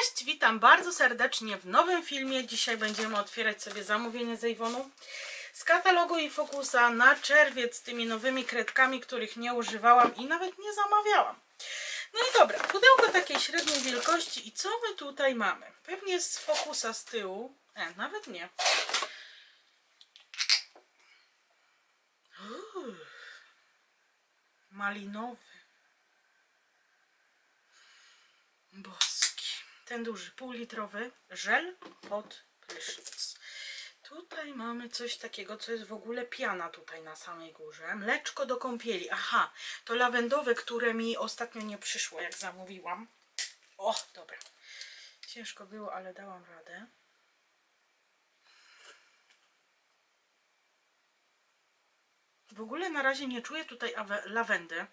Cześć, witam bardzo serdecznie w nowym filmie. Dzisiaj będziemy otwierać sobie zamówienie z Avonu z katalogu i Focusa na czerwiec z tymi nowymi kredkami, których nie używałam i nawet nie zamawiałam. No i dobra, pudełko takiej średniej wielkości i co my tutaj mamy? Pewnie z Focusa z tyłu. E, nawet nie. Uuu, malinowy. Boski. Ten duży, półlitrowy żel pod prysznic. Tutaj mamy coś takiego, co jest w ogóle piana tutaj na samej górze. Mleczko do kąpieli. Aha, to lawendowe, które mi ostatnio nie przyszło, jak zamówiłam. O, dobra. Ciężko było, ale dałam radę. W ogóle na razie nie czuję tutaj awe- lawendy.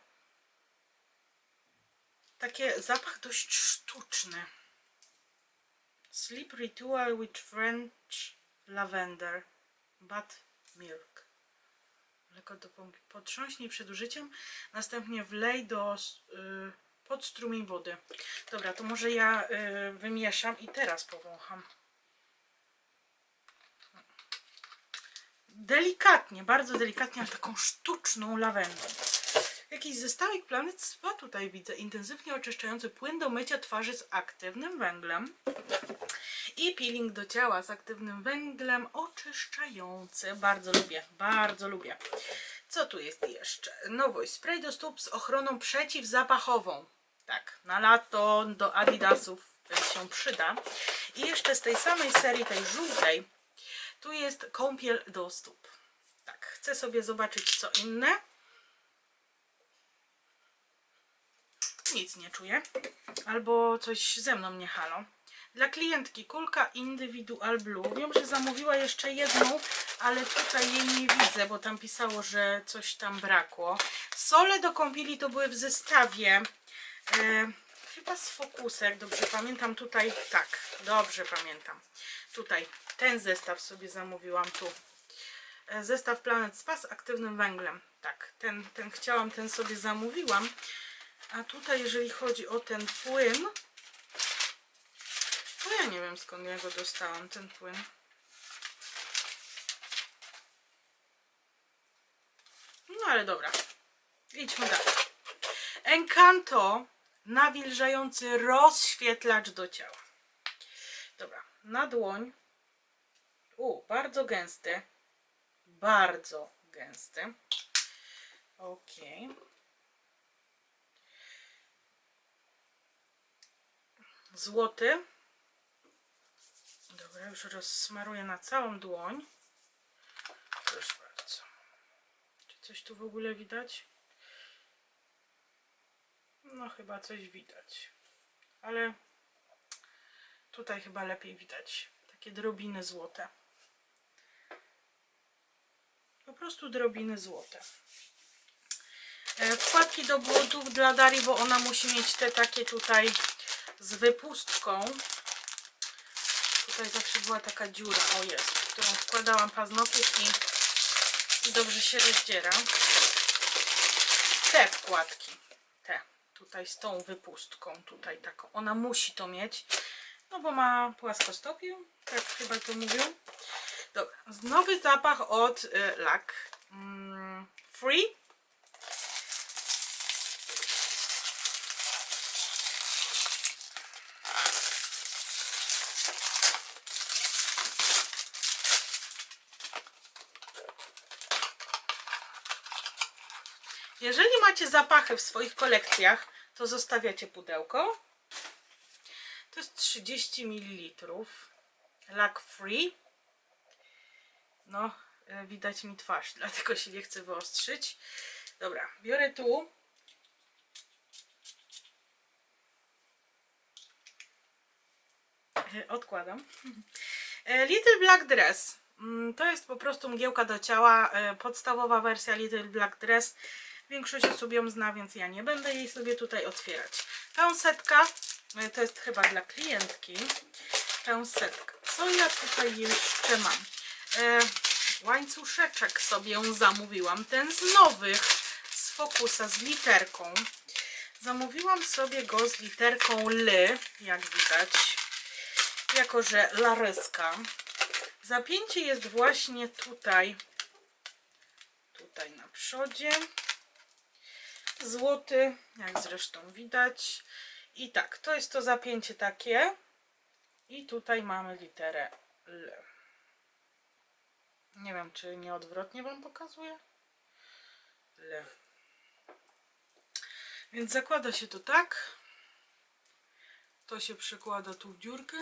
Takie zapach dość sztuczny. Sleep ritual with French lavender. Buttermilk. Mleko do pompy. Potrząśnij przed użyciem, następnie wlej do y, pod strumień wody. Dobra, to może ja y, wymieszam i teraz powącham. Delikatnie, bardzo delikatnie, ale taką sztuczną lawendą. Jakiś zestawik Planet Spa tutaj widzę. Intensywnie oczyszczający płyn do mycia twarzy z aktywnym węglem. I peeling do ciała z aktywnym węglem oczyszczający. Bardzo lubię, bardzo lubię. Co tu jest jeszcze? Nowość. Spray do stóp z ochroną przeciwzapachową. Tak, na lato do adidasów się przyda. I jeszcze z tej samej serii, tej żółtej, tu jest kąpiel do stóp. Tak, chcę sobie zobaczyć co inne. Nic nie czuję. Albo coś ze mną nie halo. Dla klientki kulka Individual Blue. Wiem, że zamówiła jeszcze jedną, ale tutaj jej nie widzę, bo tam pisało, że coś tam brakło. Sole do kąpieli to były w zestawie. E, chyba z Focusa, jak dobrze pamiętam. Tutaj, tak, dobrze pamiętam. Tutaj ten zestaw sobie zamówiłam tu. E, Zestaw Planet Spa z aktywnym węglem. Tak, ten, ten chciałam, ten sobie zamówiłam. A tutaj, jeżeli chodzi o ten płyn, to ja nie wiem skąd ja go dostałam, ten płyn. No ale dobra, idźmy dalej. Encanto nawilżający rozświetlacz do ciała. Dobra, na dłoń. U, bardzo gęsty. Bardzo gęsty. Okej. Złoty. Dobra, już rozsmaruję na całą dłoń. Proszę bardzo. Czy coś tu w ogóle widać? No chyba coś widać. Ale tutaj chyba lepiej widać. Takie drobiny złote. Po prostu drobiny złote. E, Wkładki do błotów dla Darii, bo ona musi mieć te takie tutaj z wypustką. Tutaj zawsze była taka dziura, o jest, którą wkładałam paznokieć i, dobrze się rozdziera. Te wkładki, te, tutaj z tą wypustką, tutaj taką, ona musi to mieć, no bo ma płaskostopię, tak chyba to mówią. Dobra, nowy zapach od y, LAC mm, Free Jeżeli macie zapachy w swoich kolekcjach, to zostawiacie pudełko. To jest 30 ml. Lac free. No, e, widać mi twarz, dlatego się nie chcę wyostrzyć. Dobra, biorę tu. E, Odkładam. E, Little Black Dress. Mm, To jest po prostu mgiełka do ciała. Podstawowa wersja Little Black Dress. Większość osób ją zna, więc ja nie będę jej sobie tutaj otwierać. Pęsetka, e, to jest chyba dla klientki. Pęsetka. Co ja tutaj jeszcze mam? E, łańcuszeczek sobie zamówiłam. Ten z nowych, z Focusa, z literką. Zamówiłam sobie go z literką L, jak widać, jako że Laryska. Zapięcie jest właśnie tutaj, tutaj na przodzie. Złoty, jak zresztą widać. I tak, to jest to zapięcie takie. I tutaj mamy literę L. Nie wiem, czy nieodwrotnie Wam pokazuję. L. Więc zakłada się to tak. To się przekłada tu w dziurkę.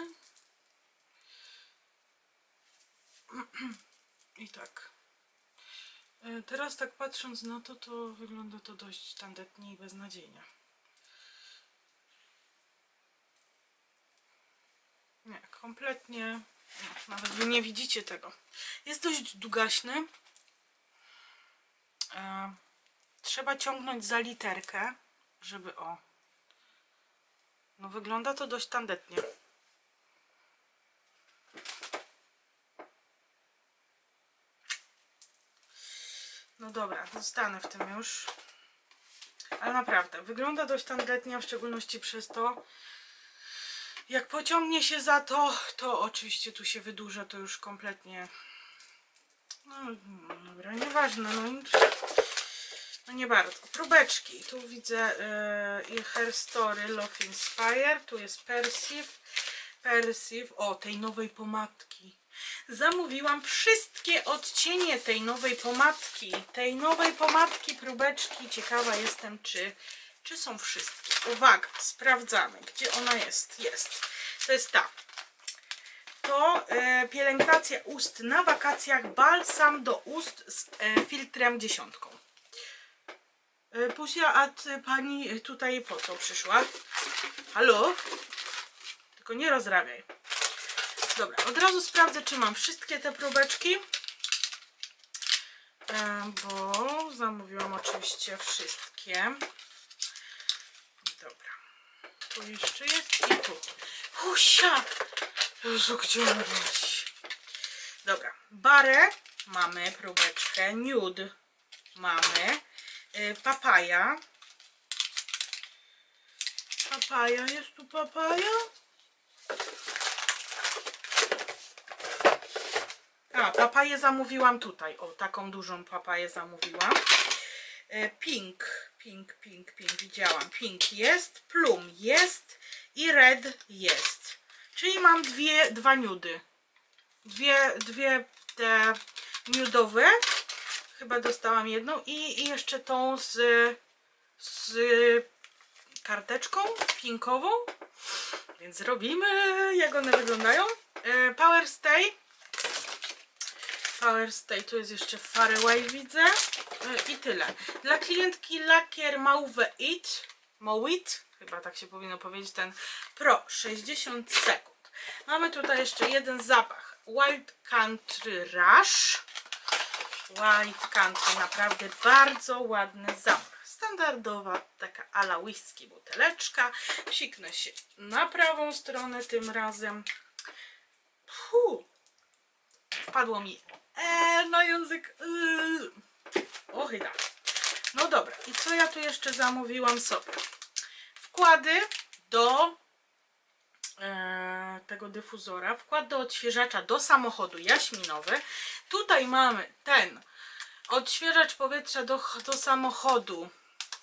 I tak. E, Teraz tak patrząc na to, to wygląda to dość tandetnie i beznadziejnie. Nie, kompletnie. Nie, nawet wy nie widzicie tego. Jest dość długaśny. E, trzeba ciągnąć za literkę, żeby o. No wygląda to dość tandetnie. No dobra, zostanę w tym już. Ale naprawdę, wygląda dość tandetnie, w szczególności przez to, jak pociągnie się za to, to oczywiście tu się wydłuża, to już kompletnie. No dobra, nieważne. No, no nie bardzo. Próbeczki. Tu widzę yy, Hair Story Love Inspire. Tu jest Persive. Persive. O, tej nowej pomadki. Zamówiłam wszystkie odcienie tej nowej pomadki. Tej nowej pomadki, próbeczki. Ciekawa jestem, czy, czy są wszystkie. Uwaga, sprawdzamy, gdzie ona jest. Jest. To jest ta. To e, pielęgnacja ust na wakacjach. Balsam do ust z e, filtrem dziesiątką. E, Pusia, a ty, pani tutaj po co przyszła? Halo? Tylko nie rozrabiaj. Dobra, od razu sprawdzę, czy mam wszystkie te próbeczki. E, bo zamówiłam oczywiście wszystkie. Dobra. Tu jeszcze jest i tu. Husia! Jezu, gdzie ona jest? Dobra. Barę mamy próbeczkę. Nude mamy. Y, papaja. Papaja, jest tu papaja? A, papaję zamówiłam tutaj. O, taką dużą papaję zamówiłam. E, Pink, pink, pink, pink, widziałam. Pink jest, plum jest i red jest. Czyli mam dwie, dwa nudy. Dwie, dwie te nudowe. Chyba dostałam jedną i, i jeszcze tą z, z karteczką pinkową. Więc robimy, jak one wyglądają. E, Power Stay. Power Stay, tu jest jeszcze Faraway widzę. E, I tyle. Dla klientki lakier Mauve It, Mowit, chyba tak się powinno powiedzieć, ten Pro 60 sekund. Mamy tutaj jeszcze jeden zapach. Wild Country Rush. Wild Country, naprawdę bardzo ładny zapach. Standardowa taka ala whisky buteleczka. Psiknę się na prawą stronę tym razem. Puh. Wpadło mi e, na język. Yy. O chyba. No dobra, i co ja tu jeszcze zamówiłam sobie? Wkłady do e, tego dyfuzora, wkład do odświeżacza do samochodu jaśminowy. Tutaj mamy ten odświeżacz powietrza do, do samochodu,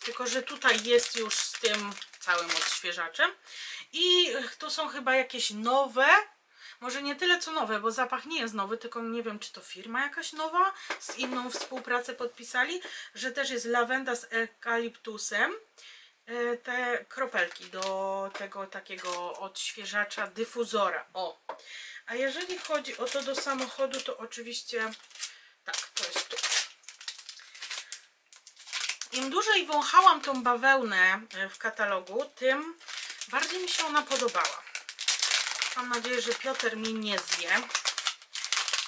tylko że tutaj jest już z tym całym odświeżaczem. I tu są chyba jakieś nowe, może nie tyle co nowe, bo zapach nie jest nowy, tylko nie wiem, czy to firma jakaś nowa z inną współpracę podpisali, że też jest lawenda z eukaliptusem. E, Te kropelki do tego takiego odświeżacza, dyfuzora. O! A jeżeli chodzi o to do samochodu, to oczywiście tak, to jest tu. Im dłużej wąchałam tą bawełnę e, w katalogu, tym bardziej mi się ona podobała. Mam nadzieję, że Piotr mi nie zje.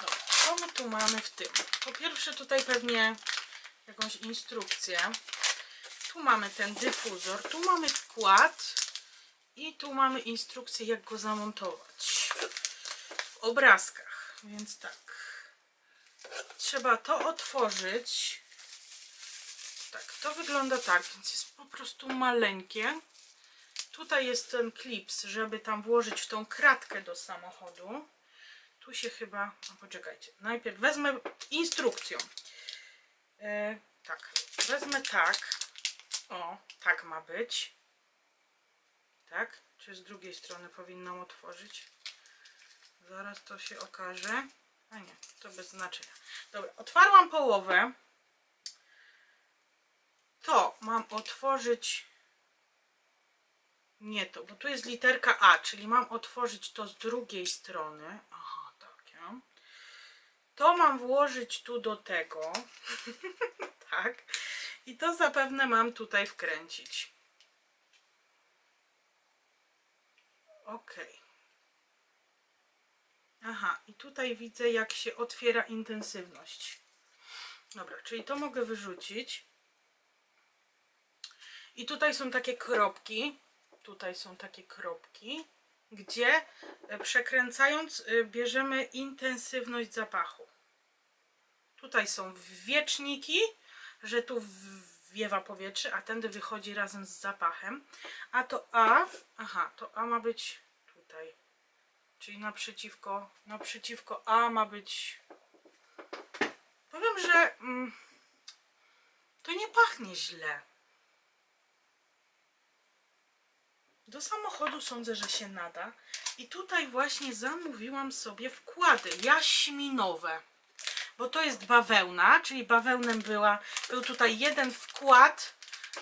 Dobra, co my tu mamy w tym? Po pierwsze tutaj pewnie jakąś instrukcję. Tu mamy ten dyfuzor, tu mamy wkład i tu mamy instrukcję jak go zamontować w obrazkach. Więc tak. Trzeba to otworzyć. tak, to wygląda tak, więc jest po prostu maleńkie. Tutaj jest ten klips, żeby tam włożyć w tą kratkę do samochodu. Tu się chyba, no poczekajcie, najpierw wezmę instrukcją. E, tak, wezmę tak. O, tak ma być. Tak? Czy z drugiej strony powinnam otworzyć? Zaraz to się okaże. A nie, to bez znaczenia. Dobra, otwarłam połowę. To mam otworzyć. Nie to, bo tu jest literka A, czyli mam otworzyć to z drugiej strony. Aha, takie. To mam włożyć tu do tego. tak. I to zapewne mam tutaj wkręcić. Ok. Aha, i tutaj widzę, jak się otwiera intensywność. Dobra, czyli to mogę wyrzucić. I tutaj są takie kropki. Tutaj są takie kropki, gdzie e, przekręcając e, bierzemy intensywność zapachu. Tutaj są wieczniki, że tu wiewa powietrze, a tędy wychodzi razem z zapachem. A to A, aha, to A ma być tutaj. Czyli naprzeciwko, naprzeciwko A ma być. Powiem, że mm, to nie pachnie źle. Do samochodu sądzę, że się nada. I tutaj właśnie zamówiłam sobie wkłady jaśminowe. Bo to jest bawełna, czyli bawełnem była, był tutaj jeden wkład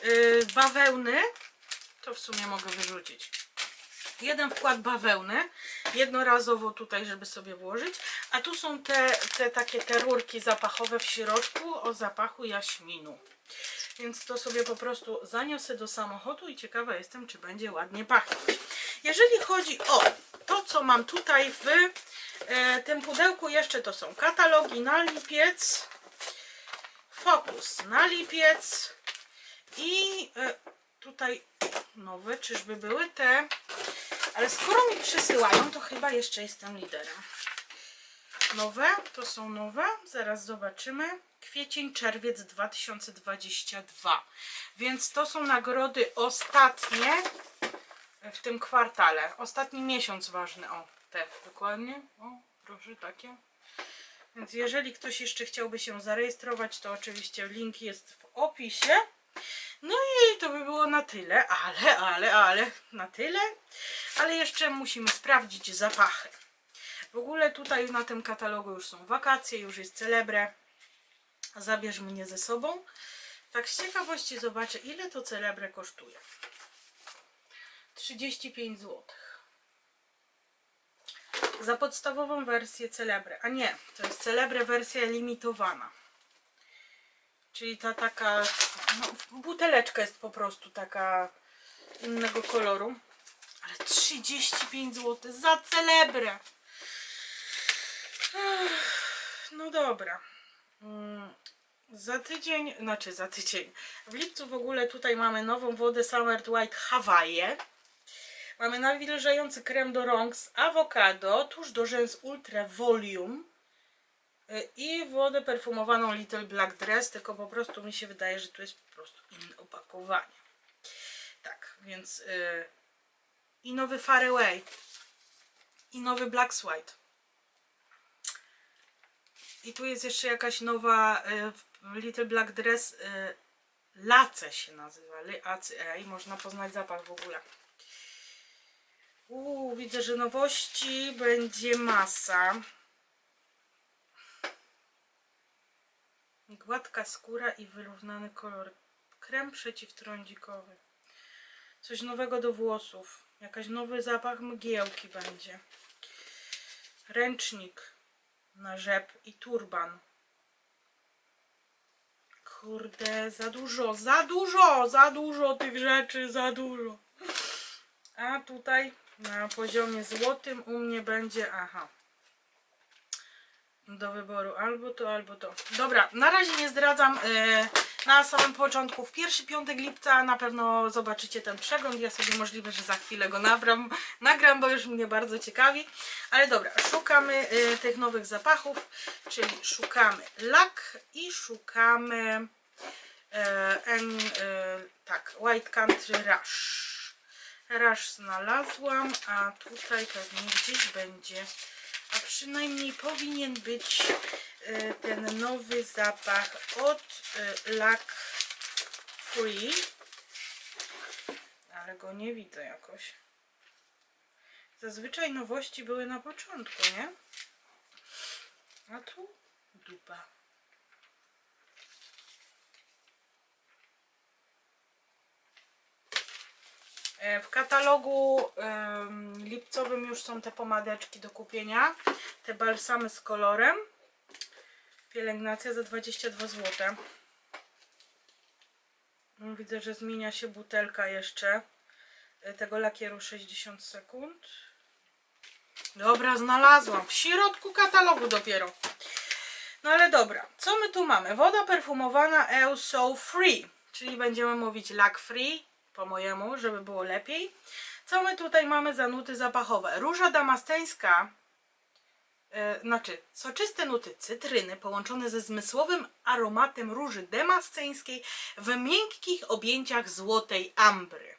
yy, bawełny. To w sumie mogę wyrzucić. Jeden wkład bawełny, jednorazowo tutaj, żeby sobie włożyć. A tu są te, te takie te rurki zapachowe w środku o zapachu jaśminu. Więc to sobie po prostu zaniosę do samochodu i ciekawa jestem, czy będzie ładnie pachnieć. Jeżeli chodzi o to, co mam tutaj w e, tym pudełku, jeszcze to są katalogi na lipiec, fokus na lipiec i e, tutaj nowe, czyżby były te, ale skoro mi przysyłają, to chyba jeszcze jestem liderem. Nowe, to są nowe, zaraz zobaczymy. Kwiecień, czerwiec 2022. Więc to są nagrody ostatnie w tym kwartale. Ostatni miesiąc ważny. O, te dokładnie. O, proszę takie. Więc jeżeli ktoś jeszcze chciałby się zarejestrować, to oczywiście link jest w opisie. No i to by było na tyle, ale, ale, ale, na tyle. Ale jeszcze musimy sprawdzić zapachy. W ogóle tutaj na tym katalogu już są wakacje, już jest celebre. Zabierz mnie ze sobą. Tak z ciekawości zobaczę, ile to celebre kosztuje. 35 zł. Za podstawową wersję celebre. A nie, to jest celebre wersja limitowana. Czyli ta taka, no, buteleczka jest po prostu taka innego koloru. Ale 35 zł za celebrę. No dobra. Za tydzień, znaczy za tydzień. W lipcu w ogóle tutaj mamy nową wodę Summer White Hawaii. Mamy nawilżający krem do rąk z awokado, tuż do rzęs Ultra Volume y, i wodę perfumowaną Little Black Dress, tylko po prostu mi się wydaje, że tu jest po prostu inne opakowanie. Tak, więc y, i nowy Far Away i nowy Black White. I tu jest jeszcze jakaś nowa y, Little Black Dress. Y, Lace się nazywa. Lace. I można poznać zapach w ogóle. Uuu, widzę, że nowości będzie masa. Gładka skóra i wyrównany kolor. Krem przeciwtrądzikowy. Coś nowego do włosów. Jakaś nowy zapach mgiełki będzie. Ręcznik na rzep i turban. Kurde, za dużo, za dużo, za dużo tych rzeczy, za dużo. A tutaj na poziomie złotym u mnie będzie, aha, do wyboru albo to, albo to. Dobra, na razie nie zdradzam. e, na samym początku, w pierwszy piątek lipca na pewno zobaczycie ten przegląd. Ja sobie możliwe, że za chwilę go nagram, nagram, bo już mnie bardzo ciekawi. Ale dobra, szukamy e, tych nowych zapachów, czyli szukamy lak i szukamy en, e, tak, White Country Rush. Rush znalazłam, a tutaj pewnie gdzieś będzie, przynajmniej powinien być e, ten nowy zapach od e, Lac Free, ale go nie widzę jakoś. Zazwyczaj nowości były na początku, nie? A tu dupa. W katalogu lipcowym już są te pomadeczki do kupienia. Te balsamy z kolorem. Pielęgnacja za 22 zł. No, Widzę, że zmienia się butelka jeszcze e, tego lakieru 60 sekund. Dobra, znalazłam. W środku katalogu dopiero. No ale dobra, co my tu mamy? Woda perfumowana EU So Free, czyli będziemy mówić lac free, po mojemu, żeby było lepiej. Co my tutaj mamy za nuty zapachowe? Róża damasceńska, e, znaczy soczyste nuty cytryny połączone ze zmysłowym aromatem róży damasceńskiej w miękkich objęciach złotej ambry.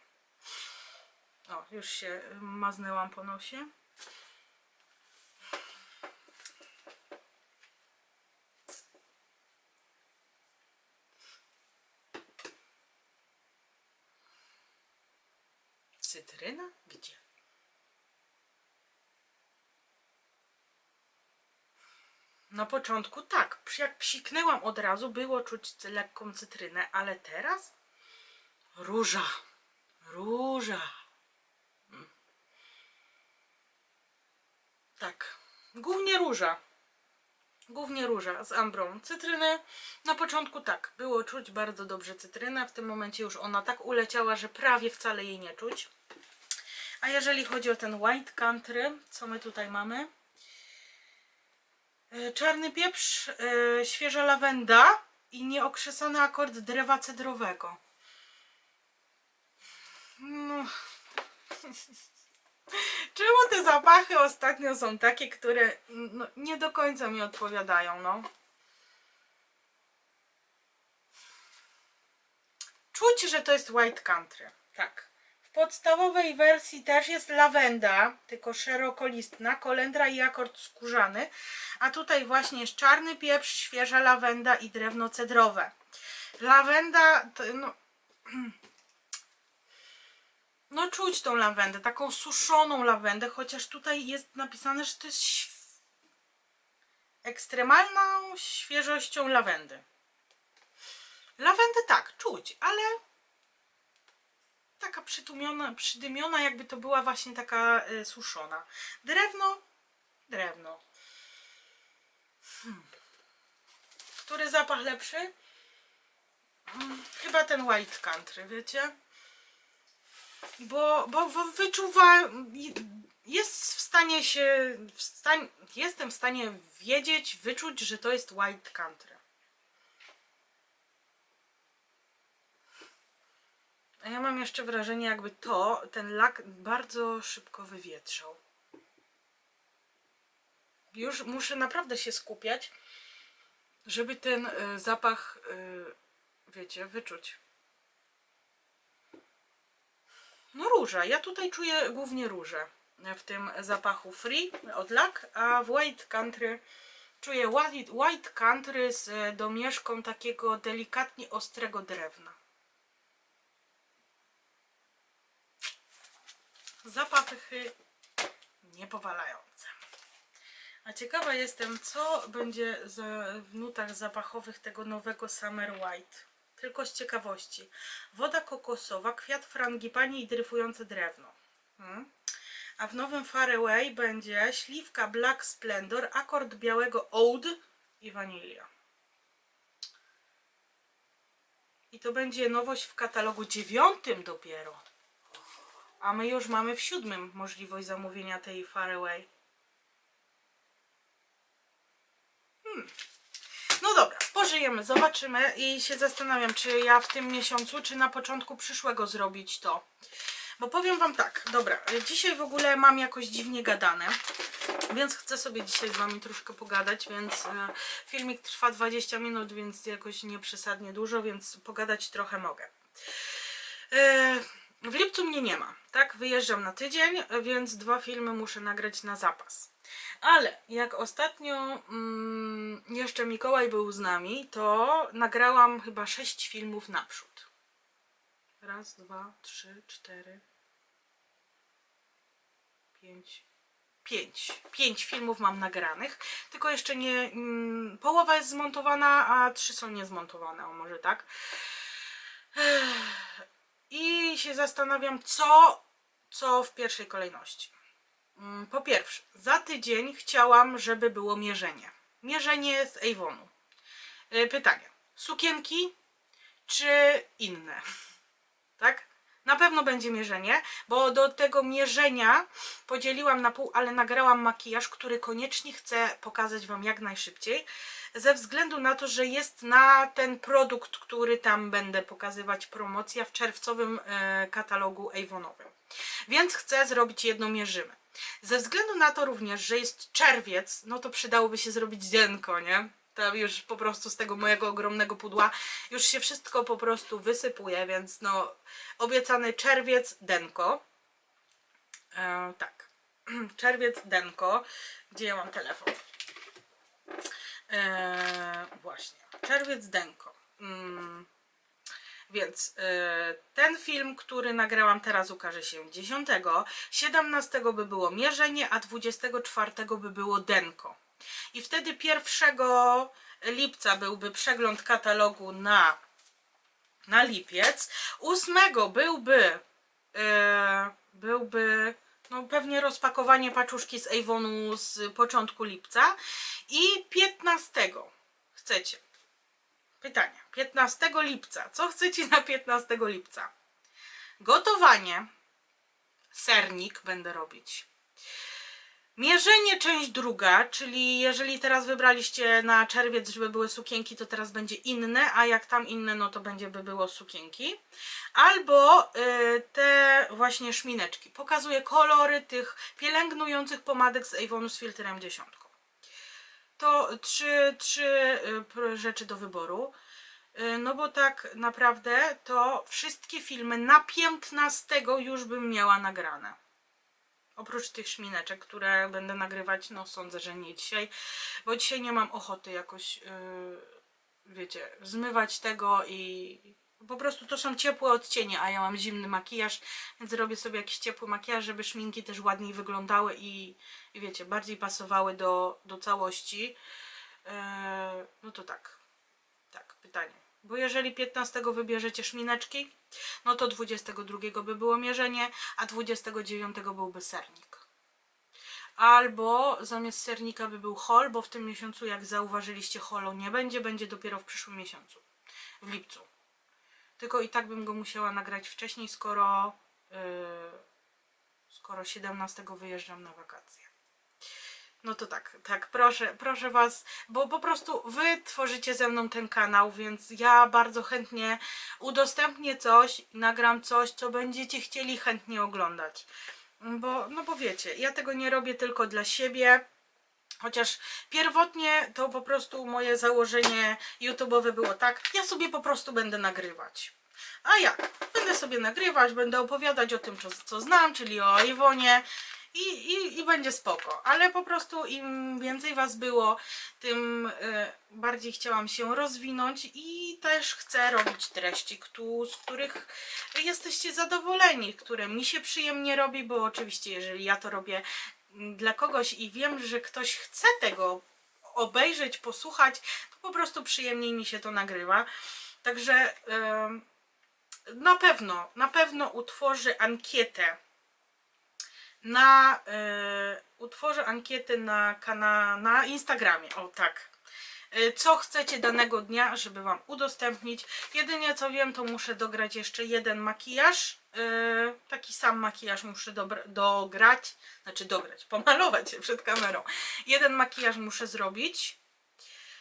O, już się maznęłam po nosie. Cytryna? Gdzie? Na początku tak, jak psiknęłam od razu, było czuć lekką cytrynę, ale teraz róża, róża. Mm. Tak, głównie róża. Głównie róża z ambrą. Cytryny na początku tak, było czuć bardzo dobrze cytrynę. W tym momencie już ona tak uleciała, że prawie wcale jej nie czuć. A jeżeli chodzi o ten White Country, co my tutaj mamy? E, Czarny pieprz, e, świeża lawenda i nieokrzesany akord drewa cedrowego. No. Czemu te zapachy ostatnio są takie, które no, nie do końca mi odpowiadają, no? Czuć, że to jest White Country. Tak. Podstawowej wersji też jest lawenda, tylko szerokolistna, kolendra i akord skórzany. A tutaj właśnie jest czarny pieprz, świeża lawenda i drewno cedrowe. Lawenda, to, no, no czuć tą lawendę, taką suszoną lawendę, chociaż tutaj jest napisane, że to jest ekstremalną świeżością lawendy. Lawendę tak, czuć, ale taka przytłumiona, przydymiona, jakby to była właśnie taka e, suszona. Drewno, drewno. Hmm. Który zapach lepszy? Mm, Chyba ten White Country, wiecie? Bo, bo w- wyczuwa, jest w stanie się, w jestem w stanie wiedzieć, wyczuć, że to jest White Country. A ja mam jeszcze wrażenie, jakby to, ten lak bardzo szybko wywietrzał. Już muszę naprawdę się skupiać, żeby ten y, zapach, y, wiecie, wyczuć. No róża. Ja tutaj czuję głównie różę w tym zapachu Free od Lac, a w White Country czuję White, Country z domieszką takiego delikatnie ostrego drewna. Zapachy niepowalające. A ciekawa jestem, co będzie w nutach zapachowych tego nowego Summer White. Tylko z ciekawości. Woda kokosowa, kwiat frangipani i dryfujące drewno. Hmm. A w nowym Faraway będzie śliwka Black Splendor, akord białego Oud i wanilia. I to będzie nowość w katalogu dziewiątym dopiero. A my już mamy w siódmym możliwość zamówienia tej Faraway. No dobra, pożyjemy, zobaczymy i się zastanawiam, czy ja w tym miesiącu, czy na początku przyszłego zrobić to. Bo powiem Wam tak, dobra, dzisiaj w ogóle mam jakoś dziwnie gadane, więc chcę sobie dzisiaj z Wami troszkę pogadać, więc e, filmik trwa 20 minut, więc jakoś nie przesadnie dużo, więc pogadać trochę mogę. E, w lipcu mnie nie ma, tak? Wyjeżdżam na tydzień, więc dwa filmy muszę nagrać na zapas. Ale jak ostatnio mm, jeszcze Mikołaj był z nami, to nagrałam chyba sześć filmów naprzód. Raz, dwa, trzy, cztery, pięć. Pięć. Pięć filmów mam nagranych, tylko jeszcze nie. Mm, połowa jest zmontowana, a trzy są niezmontowane, o może tak. Ech. I się zastanawiam, co, co w pierwszej kolejności. Mm, Po pierwsze, za tydzień chciałam, żeby było mierzenie. Mierzenie z Avonu. Y, Pytanie. Sukienki czy inne? Tak? Na pewno będzie mierzenie, bo do tego mierzenia podzieliłam na pół, ale nagrałam makijaż, który koniecznie chcę pokazać Wam jak najszybciej. Ze względu na to, że jest na ten produkt, który tam będę pokazywać promocja w czerwcowym e, katalogu Avonowym. Więc chcę zrobić jedno mierzymy. Ze względu na to również, że jest czerwiec, no to przydałoby się zrobić dzienko, nie? To już po prostu z tego mojego ogromnego pudła już się wszystko po prostu wysypuje, więc no obiecany czerwiec denko. E, tak. Czerwiec denko. Gdzie ja mam telefon? E, właśnie. Czerwiec denko. Mm. Więc e, ten film, który nagrałam teraz ukaże się 10, 17 by było mierzenie, a 24 by było denko. I wtedy 1 lipca byłby przegląd katalogu na, na lipiec. 8 byłby e, byłby no pewnie rozpakowanie paczuszki z Avonu z początku lipca i 15 chcecie. Pytanie. 15 lipca. Co chcecie na 15 lipca? Gotowanie. Sernik będę robić. Mierzenie część druga, czyli jeżeli teraz wybraliście na czerwiec, żeby były sukienki, to teraz będzie inne, a jak tam inne, no to będzie by było sukienki. Albo y, te właśnie szmineczki. Pokazuję kolory tych pielęgnujących pomadek z Avonu z filtrem dziesiątką. To trzy, trzy y, rzeczy do wyboru. Y, No bo tak naprawdę to wszystkie filmy na 15 już bym miała nagrane. Oprócz tych szmineczek, które będę nagrywać, no sądzę, że nie dzisiaj, bo dzisiaj nie mam ochoty jakoś, yy, wiecie, zmywać tego i po prostu to są ciepłe odcienie, a ja mam zimny makijaż, więc robię sobie jakiś ciepły makijaż, żeby szminki też ładniej wyglądały i, i wiecie, bardziej pasowały do, do całości. Yy, no to tak, tak, pytanie. Bo jeżeli 15 wybierzecie szmineczki, no to 22 by było mierzenie, a 29 byłby sernik. Albo zamiast sernika by był hol, bo w tym miesiącu, jak zauważyliście, holu nie będzie, będzie dopiero w przyszłym miesiącu, w lipcu. Tylko i tak bym go musiała nagrać wcześniej, skoro, yy, skoro 17 wyjeżdżam na wakacje. No to tak, tak, proszę, proszę Was, bo po prostu Wy tworzycie ze mną ten kanał, więc ja bardzo chętnie udostępnię coś, nagram coś, co będziecie chcieli chętnie oglądać. Bo, no bo wiecie, ja tego nie robię tylko dla siebie, chociaż pierwotnie to po prostu moje założenie YouTube'owe było tak, ja sobie po prostu będę nagrywać. A jak? Będę sobie nagrywać, będę opowiadać o tym, co, co znam, czyli o Iwonie i, i, i będzie spoko. Ale po prostu im więcej was było, tym e, bardziej chciałam się rozwinąć i też chcę robić treści, z których jesteście zadowoleni, które mi się przyjemnie robi, bo oczywiście jeżeli ja to robię mm, dla kogoś i wiem, że ktoś chce tego obejrzeć, posłuchać, to po prostu przyjemniej mi się to nagrywa. Także na pewno, na pewno utworzę ankietę na e, utworzę ankietę na kana, na Instagramie. O tak. E, Co chcecie danego dnia, żeby Wam udostępnić. Jedynie co wiem, to muszę dograć jeszcze jeden makijaż. E, taki sam makijaż muszę dograć, znaczy dograć, pomalować się przed kamerą. Jeden makijaż muszę zrobić.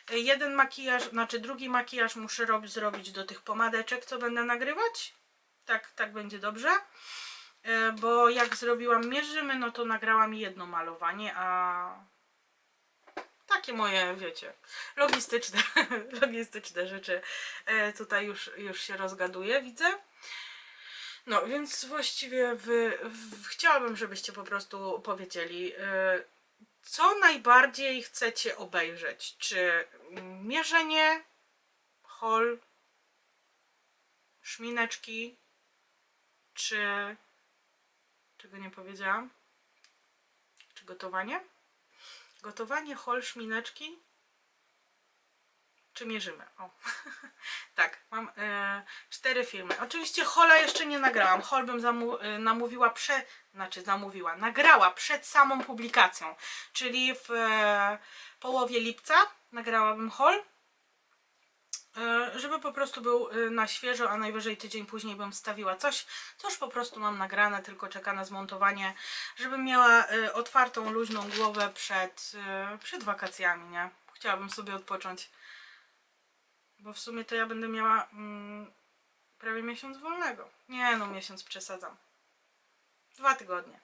Jeden makijaż, znaczy drugi makijaż muszę rob- zrobić do tych pomadeczek, co będę nagrywać. Tak, tak będzie dobrze. E, bo jak zrobiłam mierzymy, no to nagrałam jedno malowanie, a takie moje, wiecie, logistyczne, logistyczne rzeczy e, tutaj już, już się rozgaduje, widzę. No, więc właściwie wy, w, chciałabym, żebyście po prostu powiedzieli, e, co najbardziej chcecie obejrzeć. Czy mierzenie, hol, szmineczki, czy czego nie powiedziałam? Czy gotowanie? Gotowanie, hol, szmineczki? Czy mierzymy? O. tak, mam e, cztery filmy. Oczywiście hola jeszcze nie nagrałam. Hol bym zamu- e, namówiła prze, znaczy zamówiła, nagrała przed samą publikacją. Czyli w e, połowie lipca nagrałabym hol. E, żeby po prostu był e, na świeżo, a najwyżej tydzień później bym wstawiła coś, co już po prostu mam nagrane, tylko czeka na zmontowanie, żebym miała e, otwartą, luźną głowę przed, przed wakacjami, nie? Chciałabym sobie odpocząć. Bo w sumie to ja będę miała mm, prawie miesiąc wolnego. Nie no, miesiąc przesadzam. Dwa tygodnie.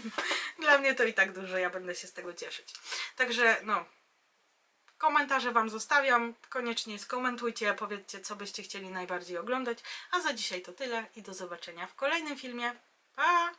Dla mnie to i tak dużo, ja będę się z tego cieszyć. Także no, komentarze Wam zostawiam. Koniecznie skomentujcie, powiedzcie, co byście chcieli najbardziej oglądać. A za dzisiaj to tyle i do zobaczenia w kolejnym filmie. Pa!